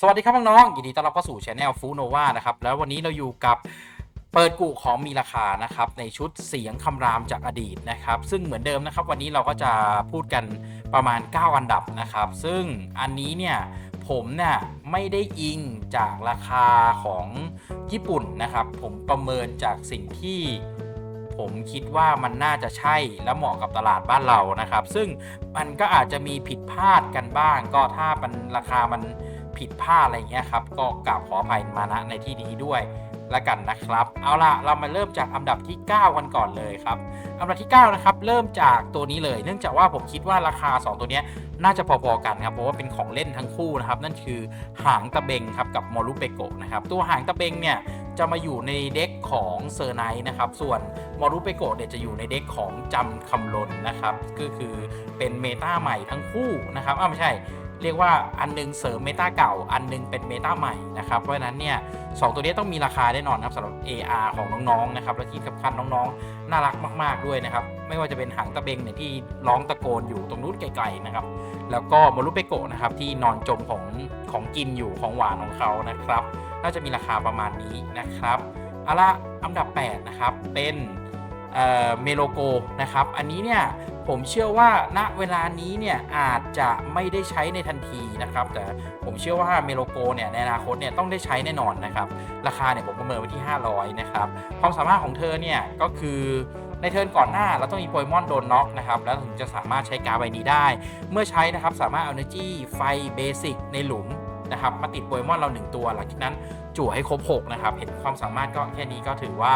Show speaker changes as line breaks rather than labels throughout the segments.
สวัสดีครับน้องๆยินดีต้อนรับเข้าสู่ช anel ฟูโนวานะครับ แล้ววันนี้เราอยู่กับเปิดกุของมีราคานะครับ ในชุดเสียงคำรามจากอดีตนะครับ ซึ่งเหมือนเดิมนะครับ วันนี้เราก็จะพูดกันประมาณ 9 อันดับนะครับ ซึ่งอันนี้เนี่ยผมเนี่ยไม่ได้อิงจากราคาของญี่ปุ่นนะครับ ผมประเมินจากสิ่งที่ผมคิดว่ามันน่าจะใช่และเหมาะกับตลาดบ้านเรานะครับ ซึ่งมันก็อาจจะมีผิดพลาดกันบ้าง ก็ถ้ามันราคามัน ผิดพลาดอะไรเงี้ยครับ ก็กราบขออภัยมาณในที่นี้ด้วยละกันนะครับ เอาล่ะเรามาเริ่มจากอันดับที่ 9 กันก่อนเลยครับอันดับที่ 9 นะครับ เริ่มจากตัวนี้เลย เนื่องจากว่าผมคิดว่าราคา 2 ตัวนี้น่าจะพอๆกันครับ เพราะว่าเป็นของเล่นทั้งคู่นะครับ นั่นคือหางตะเบงครับกับมอรุเปโกะนะครับ ตัวหางตะเบงเนี่ยจะมาอยู่ในเด็กของเซอร์ไนท์นะครับ ส่วนมอรุเปโกะเนี่ยจะอยู่ในเด็กของจำคำลนนะครับ ก็คือเป็นเมตาใหม่ทั้งคู่นะครับอ้าวไม่ใช่ เรียกว่าอันนึงเสริมเมตาเก่า อันนึงเป็นเมตาใหม่นะครับ เพราะฉะนั้นเนี่ยสองตัวนี้ต้องมีราคาแน่นอนครับสำหรับ AR ของน้องๆนะครับและที่สำคัญน้องๆ น่ารักมาก ๆด้วยนะครับ ไม่ว่าจะเป็นหางตะเบงเนี่ยที่ร้องตะโกนอยู่ตรงนู้นไกลๆนะครับ แล้วก็มอรุเปโกะนะครับที่นอนจมของของกินอยู่ของหวานของเขานะครับ น่าจะมีราคาประมาณนี้นะครับเอาละอันดับ 8 นะครับ เป็นเมโลโกนะครับ อันนี้เนี่ย ผมเชื่อว่าณเวลานี้เนี่ยอาจจะไม่ได้ใช้ในทันทีนะครับ แต่ผมเชื่อว่าเมโลโกเนี่ยในอนาคตเนี่ยต้องได้ใช้แน่นอนนะครับ ราคาเนี่ยผมประเมินไว้ที่ 500 นะครับความสามารถของเธอเนี่ยก็คือในเทิร์นก่อนหน้าเราต้องมีโปเกมอนโดนน็อกนะครับแล้วถึงจะสามารถใช้การใบนี้ได้ เมื่อใช้นะครับสามารถเอาเนจี้ไฟเบสิกในหลุมนะครับมาติดโปเกมอนเรา 1 ตัว หลังจากนั้นจั่วให้ครบ 6 นะครับ เห็นความสามารถก็แค่นี้ก็ถือว่า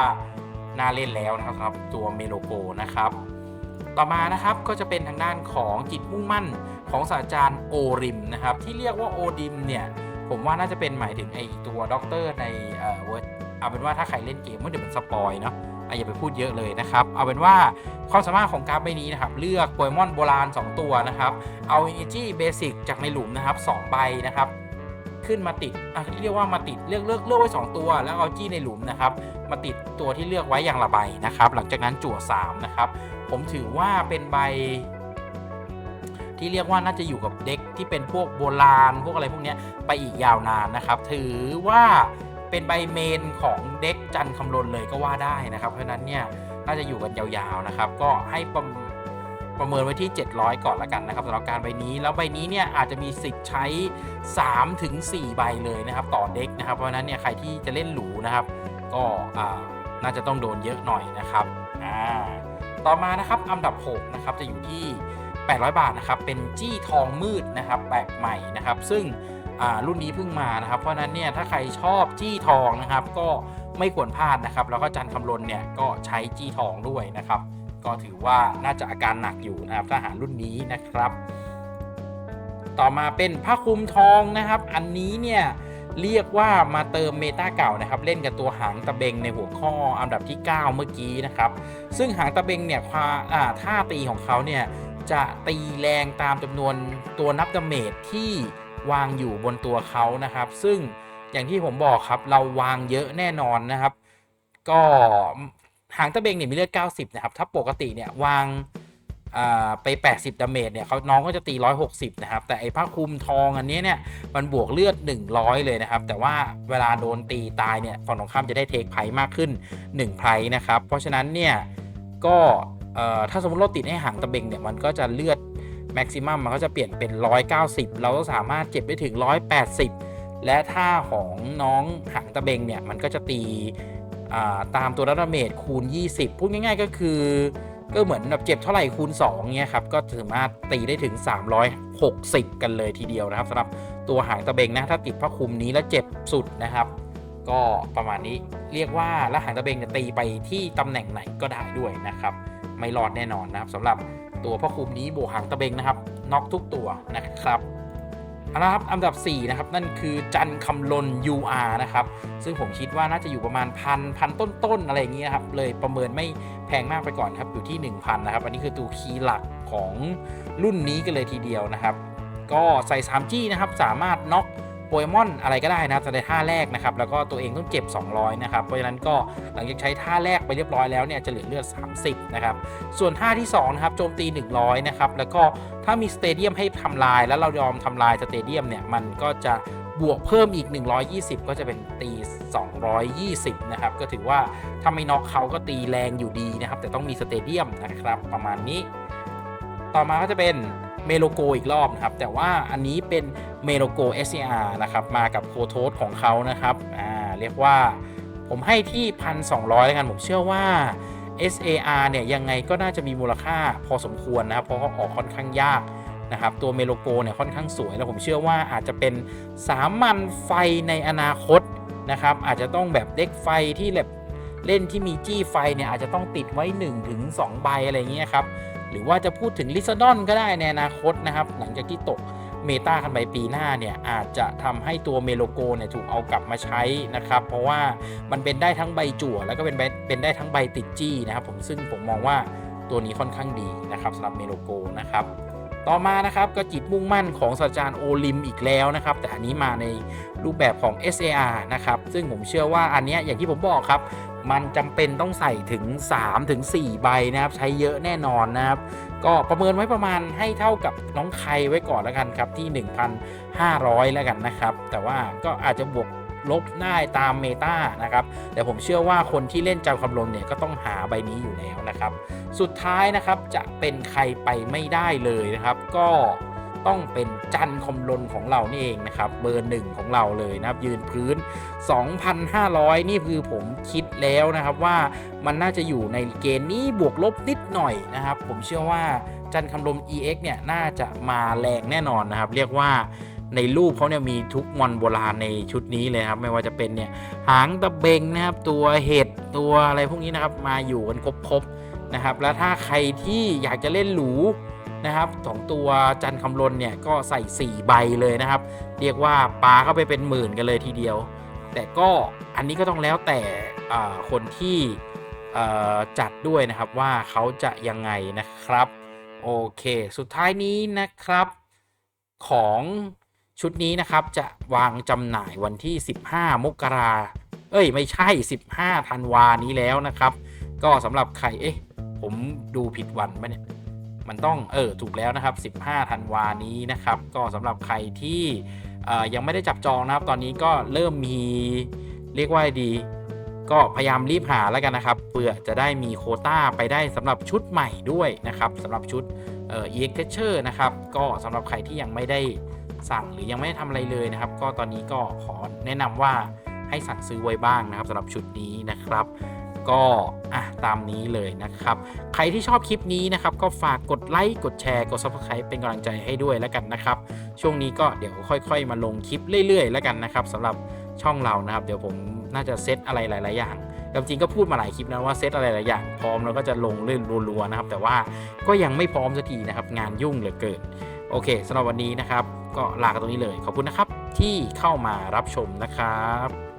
น่าเล่นแล้วนะครับสำหรับตัวเมโลโกนะครับ ต่อมานะครับก็จะเป็นทางด้านของจิตมุ่งมั่นของศาสตราจารย์โอริมนะครับที่เรียกว่าโอดิมเนี่ยผมว่าน่าจะเป็นหมายถึงไอตัวด็อกเตอร์ในเอ่อเวิร์ดเอาเป็นว่าถ้าใครเล่นเกมมื่อเดี๋ยวมันสปอยเนาะอะอย่าไปพูดเยอะเลยนะครับ เอาเป็นว่าความสามารถของการ์ดใบนี้นะครับ เลือกโปเกมอนโบราณ 2 ตัวนะครับ เอา Energy Basic จากในหลุมนะครับ2ใบนะครับ ขึ้นมาติดอะเรียกว่ามาติดเลือกเลือกเลือกไว้ 2 ตัว แล้วเอาจี้ในหลุมนะครับ มาติดตัวที่เลือกไว้อย่างละใบนะครับ หลังจากนั้นจั่ว3นะครับ ผมถือว่าเป็นใบ ที่เรียกว่าน่าจะอยู่กับเด็กที่เป็นพวกโบราณพวกอะไรพวกนี้ไปอีกยาวนานนะครับ ถือว่าเป็นใบเมนของเด็กจันคำลนเลยก็ว่าได้นะครับ เพราะนั้นเนี่ยน่าจะอยู่กันยาวๆนะครับ ก็ให้ประ ประเมินไว้ที่ 700 ก่อนละกันนะครับสำหรับการใบนี้ แล้วใบนี้เนี่ยอาจจะมีสิทธิ์ใช้3ถึง4ใบเลยนะครับต่อเด็กนะครับ เพราะฉะนั้นเนี่ยใครที่จะเล่นหรูนะครับ ก็น่าจะต้องโดนเยอะหน่อยนะครับต่อมานะครับอันดับ6นะครับจะอยู่ที่ 800 บาทนะครับเป็นจี้ทองมืดนะครับแปลกใหม่นะครับ ซึ่งรุ่นนี้เพิ่งมานะครับ เพราะฉะนั้นเนี่ยถ้าใครชอบจี้ทองนะครับ ก็ไม่ควรพลาดนะครับ แล้วก็จันคำลนเนี่ยก็ใช้จี้ทองด้วยนะครับ ก็ถือว่าน่าจะอาการหนักอยู่นะครับถ้าหารรุ่นนี้นะครับ ต่อมาเป็นผ้าคลุมทองนะครับ อันนี้เนี่ยเรียกว่ามาเติมเมตาเก่านะครับ เล่นกับตัวหางตะเบงในหัวข้ออันดับที่ 9 เมื่อกี้นะครับ ซึ่งหางตะเบงเนี่ยควาท่าตีของเขาเนี่ยจะตีแรงตามจำนวนตัวนับดาเมจที่วางอยู่บนตัวเขานะครับ ซึ่งอย่างที่ผมบอกครับเราวางเยอะแน่นอนนะครับ ก็ หางตะเบงเนี่ยมีเลือด 90 นะครับ ถ้าปกติเนี่ยวางไป 80 ดาเมจเนี่ยเขาน้องก็จะตี 160 นะครับ แต่ไอ้ผ้าคลุมทองอันนี้เนี่ยมันบวกเลือด 100 เลยนะครับ แต่ว่าเวลาโดนตีตายเนี่ยฝั่งตรงข้ามจะได้เทคไพมากขึ้น1ไพรนะครับ เพราะฉะนั้นเนี่ยก็ถ้าสมมติเราติดให้หางตะเบงเนี่ยมันก็จะเลือดแม็กซิมัมมันก็จะเปลี่ยนเป็น 190 เราก็สามารถเจ็บได้ถึง 180 และท่าของน้องหางตะเบงเนี่ยมันก็จะตี ตามตัวดาเมจคูณ 20 พูดง่าย ๆ ก็คือ ก็เหมือนแบบเจ็บเท่าไหร่คูณ2เนี่ยครับ ก็สามารถตีได้ถึง 360 กันเลยทีเดียวนะครับสำหรับตัวหางตะเบงนะถ้าติดผ้าคลุมนี้แล้วเจ็บสุดนะครับ ก็ประมาณนี้เรียกว่าแล้วหางตะเบงตีไปที่ตำแหน่งไหนก็ได้ด้วยนะครับ ไม่รอดแน่นอนนะครับสำหรับตัวพ่อคุมนี้บวกหางตะเบงนะครับน็อกทุกตัวนะครับ เอาละครับอันดับ 4 นะครับ นั่นคือจันคำลน UR นะครับ ซึ่งผมคิดว่าน่าจะอยู่ประมาณพันพันต้นๆ อะไรอย่างเงี้ยครับ เลยประเมินไม่แพงมากไปก่อนครับ อยู่ที่ 1,000 นะครับ อันนี้คือตัวคีย์หลักของรุ่นนี้กันเลยทีเดียวนะครับ ก็ใส่ 3G นะครับ สามารถน็อก โปเกมอนอะไรก็ได้นะครับในท่าแรกนะครับแล้วก็ตัวเองต้องเจ็บ 200นะครับเพราะฉะนั้นก็หลังจากใช้ท่าแรกไปเรียบร้อยแล้วเนี่ยจะเหลือเลือด 30นะครับส่วนท่าที่2นะครับโจมตี 100นะครับแล้วก็ถ้ามีสเตเดียมให้ทำลายแล้วเรายอมทำลายสเตเดียมเนี่ยมันก็จะบวกเพิ่มอีก 120 ก็จะเป็นตี 220 นะครับ ก็ถือว่าถ้าไม่น็อกเขาก็ตีแรงอยู่ดีนะครับ แต่ต้องมีสเตเดียมนะครับ ประมาณนี้ ต่อมาก็จะเป็น เมโลโกอีกรอบนะครับ แต่ว่าอันนี้เป็นเมโลโก SCR นะครับ มากับโคโทสของเขานะครับ อ่า เรียกว่าผมให้ที่ 1,200แล้วกัน ผมเชื่อว่า SAR เนี่ย ยังไงก็น่าจะมีมูลค่าพอสมควรนะครับ เพราะเขาออกค่อนข้างยากนะครับ ตัวเมโลโกเนี่ย ค่อนข้างสวย แล้วผมเชื่อว่าอาจจะเป็นสามัญไฟในอนาคตนะครับ อาจจะต้องแบบเด็กไฟที่แบบเล่นที่มีจี้ไฟเนี่ยอาจจะต้องติดไว้ 1-2ถึง2ใบอะไรอย่างเงี้ยครับ หรือว่าจะพูดถึงลิซดอนก็ได้ในอนาคตนะครับ หลังจากที่ตกเมตากันไปปีหน้าเนี่ยอาจจะทำให้ตัวเมโลโกเนี่ยถูกเอากลับมาใช้นะครับ เพราะว่ามันเป็นได้ทั้งใบจั่ว แล้วก็เป็นเป็นได้ทั้งใบติดจี้นะครับ ผมซึ่งผมมองว่าตัวนี้ค่อนข้างดีนะครับสำหรับเมโลโกนะครับต่อมานะครับก็จิตมุ่งมั่นของศาสตราจารย์โอลิมอีกแล้วนะครับ แต่อันนี้มาในรูปแบบของ SAR นะครับ ซึ่งผมเชื่อว่าอันเนี้ยอย่างที่ผมบอกครับ มันจำเป็นต้องใส่ถึง3ถึง4ใบนะครับ ใช้เยอะแน่นอนนะครับ ก็ประเมินไว้ประมาณให้เท่ากับน้องไคไว้ก่อนแล้วกันครับที่ 1,500 แล้วกันนะครับ แต่ว่าก็อาจจะบวกลบได้ตามเมตานะครับ แต่ผมเชื่อว่าคนที่เล่นจำคำนวณเนี่ยก็ต้องหาใบนี้อยู่แล้วนะครับ สุดท้ายนะครับจะเป็นใครไปไม่ได้เลยนะครับ ก็ ต้องเป็นจันคอมลนของเรานี่เองนะครับเบอร์หนึ่งของเราเลยนะครับยืนพื้น 2,500 นี่คือผมคิดแล้วนะครับว่ามันน่าจะอยู่ในเกณฑ์นี้บวกลบนิดหน่อยนะครับ ผมเชื่อว่าจันคำลม EX เนี่ยน่าจะมาแรงแน่นอนนะครับ เรียกว่าในรูปเขาเนี่ยมีทุกมอนโบราณในชุดนี้เลยครับ ไม่ว่าจะเป็นเนี่ยหางตะเบงนะครับ ตัวเห็ดตัวอะไรพวกนี้นะครับ มาอยู่กันครบๆนะครับ แล้วถ้าใครที่อยากจะเล่นหรู นะครับของตัวจันคำลนเนี่ยก็ใส่ 4 ใบเลยนะครับ เรียกว่าปลาเข้าไปเป็นหมื่นกันเลยทีเดียว แต่ก็อันนี้ก็ต้องแล้วแต่คนที่จัดด้วยนะครับว่าเขาจะยังไงนะครับ โอเค สุดท้ายนี้นะครับของชุดนี้นะครับจะวางจำหน่ายวันที่ 15 มกราเอ้ย ไม่ใช่ 15ธันวานี้แล้วนะครับ ก็สำหรับใครเอ๊ะผมดูผิดวันไหมเนี่ย มันต้องเออถูกแล้วนะครับ 15ธันวานี้นะครับ ก็สำหรับใครที่เอ่อยังไม่ได้จับจองนะครับ ตอนนี้ก็เริ่มมีเรียกว่าดี ก็พยายามรีบหาแล้วกันนะครับเพื่อจะได้มีโควต้าไปได้สำหรับชุดใหม่ด้วยนะครับสำหรับชุดเอ่อ EX Catcher นะครับ ก็สำหรับใครที่ยังไม่ได้สั่งหรือยังไม่ได้ทำอะไรเลยนะครับ ก็ตอนนี้ก็ขอแนะนำว่าให้สั่งซื้อไว้บ้างนะครับสำหรับชุดนี้นะครับ ก็อะตามนี้เลยนะครับ ใครที่ชอบคลิปนี้นะครับ ก็ฝากกดไลค์กดแชร์กด subscribe เป็นกำลังใจให้ด้วยแล้วกันนะครับ ช่วงนี้ก็เดี๋ยวค่อยๆ มาลงคลิปเรื่อยๆ แล้วกันนะครับสำหรับช่องเรานะครับ เดี๋ยวผมน่าจะเซตอะไรหลาย ๆ อย่างจริงก็พูดมาหลายคลิปนะว่าเซตอะไรหลายอย่างพร้อมแล้วก็จะลงเรื่อยรัวๆนะครับ แต่ว่าก็ยังไม่พร้อมสักทีนะครับ งานยุ่งเหลือเกินโอเคสำหรับวันนี้นะครับ ก็ลากันตรงนี้เลย ขอบคุณนะครับที่เข้ามารับชมนะครับ